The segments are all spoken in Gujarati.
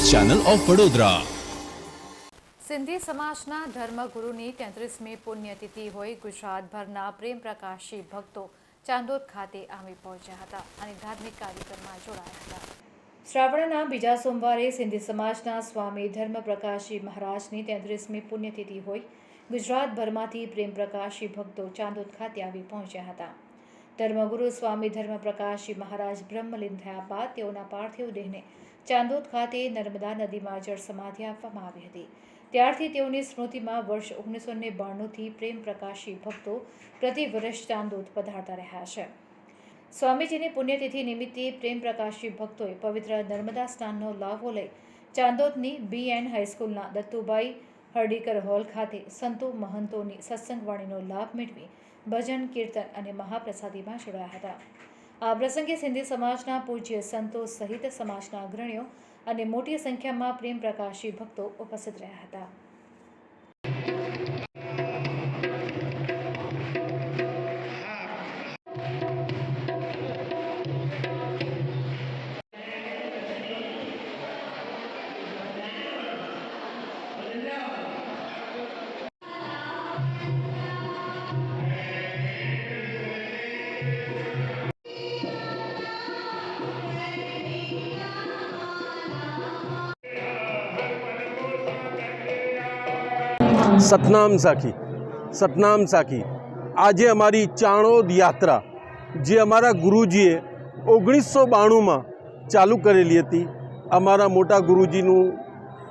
Channel of Vadodara. સિંધી સમાજના ધર્મગુરુની તેત્રીસમી પુણ્યતિથિ હોય ગુજરાતભરના પ્રેમ પ્રકાશી ભક્તો ચાંદોદ ખાતે આવી પહોંચ્યા હતા અને ધાર્મિક કાર્યક્રમમાં જોડાયા હતા. શ્રાવણના બીજા સોમવારે સિંધી સમાજના સ્વામી ધર્મપ્રકાશી મહારાજની તેત્રીસમી પુણ્યતિથિ હોય ગુજરાતભરમાંથી પ્રેમ પ્રકાશી ભક્તો ચાંદોદ ખાતે આવી પહોંચ્યા હતા. ધર્મગુરુ સ્વામી ધર્મપ્રકાશી મહારાજ બ્રહ્મલીન થયા બાદ તેઓના પાર્થિવ દેહને ચાંદોદ ખાતે નર્મદા નદીમાં જળ સમાધિ આપવામાં આવી હતી. ત્યારથી તેઓની સ્મૃતિમાં વર્ષ ઓગણીસો ને બાણુંથી પ્રેમ પ્રકાશી ભક્તો પ્રતિ વર્ષ ચાંદોદ પધારતા રહ્યા છે. સ્વામીજીની પુણ્યતિથિ નિમિત્તે પ્રેમ પ્રકાશી ભક્તોએ પવિત્ર નર્મદા સ્નાનનો લાભો લઈ ચાંદોદની બી એન હાઈસ્કૂલના દત્તુભાઈ હર્ડીકર હોલ ખાતે સંતો મહંતોની સત્સંગવાણીનો લાભ મેળવી ભજન, કીર્તન અને મહાપ્રસાદીમાં જોડાયા હતા. આ પ્રસંગે સિંધી સમાજના પૂજ્ય સંતો સહિત સમાજના અગ્રણીઓ અને મોટી સંખ્યામાં પ્રેમ પ્રકાશી ભક્તો ઉપસ્થિત રહ્યા હતા. સતનામ સાખી સતનામ સાખી. આજે અમારી ચાણોદ યાત્રા, જે અમારા ગુરુજીએ ઓગણીસો બાણુંમાં ચાલુ કરેલી હતી, અમારા મોટા ગુરુજીનું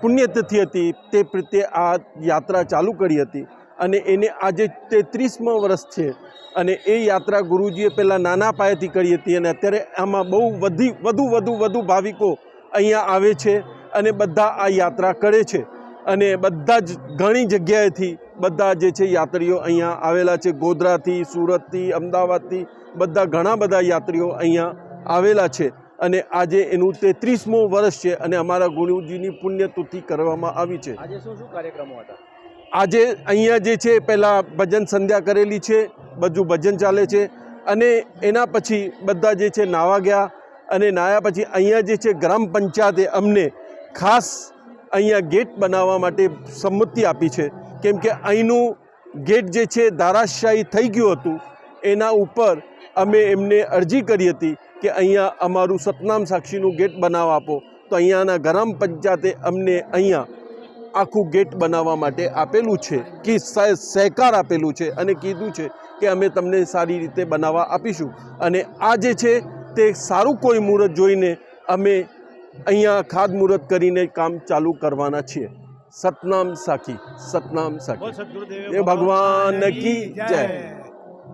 પુણ્યતિથિ હતી, તે પ્રત્યે આ યાત્રા ચાલુ કરી હતી. અને એને આજે તેત્રીસમો વર્ષ છે. અને એ યાત્રા ગુરુજીએ પહેલાં નાના પાયેથી કરી હતી અને અત્યારે આમાં બહુ વધી, વધુ વધુ વધુ ભાવિકો અહીંયા આવે છે અને બધા આ યાત્રા કરે છે. અને બધા જ ઘણી જગ્યાએથી બધા જે છે યાત્રીઓ અહીંયા આવેલા છે. ગોધરાથી સુરતથી અમદાવાદથી બધા ઘણા બધા યાત્રીઓ અહીંયા આવેલા છે. અને આજે એનું તેત્રીસમું વર્ષ છે અને અમારા ગુરુજીની પુણ્યતિથિ કરવામાં આવી છે. આજે શું શું કાર્યક્રમો હતા? આજે અહીંયા જે છે પહેલાં ભજન સંધ્યા કરેલી છે બધું ભજન ચાલે છે અને એના પછી બધા જે છે નાવા ગયા અને નાયા પછી અહીંયા જે છે ગ્રામ પંચાયતે અમને ખાસ અહીંયા ગેટ બનાવવા માટે સંમતિ આપી છે. કેમ કે અહીંનું ગેટ જે છે ધારાશાહી થઈ ગયું હતું. એના ઉપર અમે એમને અરજી કરી હતી કે અહીંયા અમારું સતનામ સાક્ષીનું ગેટ બનાવવા આપો. તો અહીંયાના ગ્રામ પંચાયતે અમને અહીંયા આખું ગેટ બનાવવા માટે આપેલું છે કે સહ- સહકાર આપેલું છે અને કીધું છે કે અમે તમને સારી રીતે બનાવવા આપીશું. અને આ જે છે તે સારું કોઈ મુહૂર્ત જોઈને અમે અહીંયા ખાતમુહૂર્ત કરીને કામ ચાલુ કરવાના છીએ. સતનામ સાખી સતનામ સાખી. એ ભગવાન કી જય.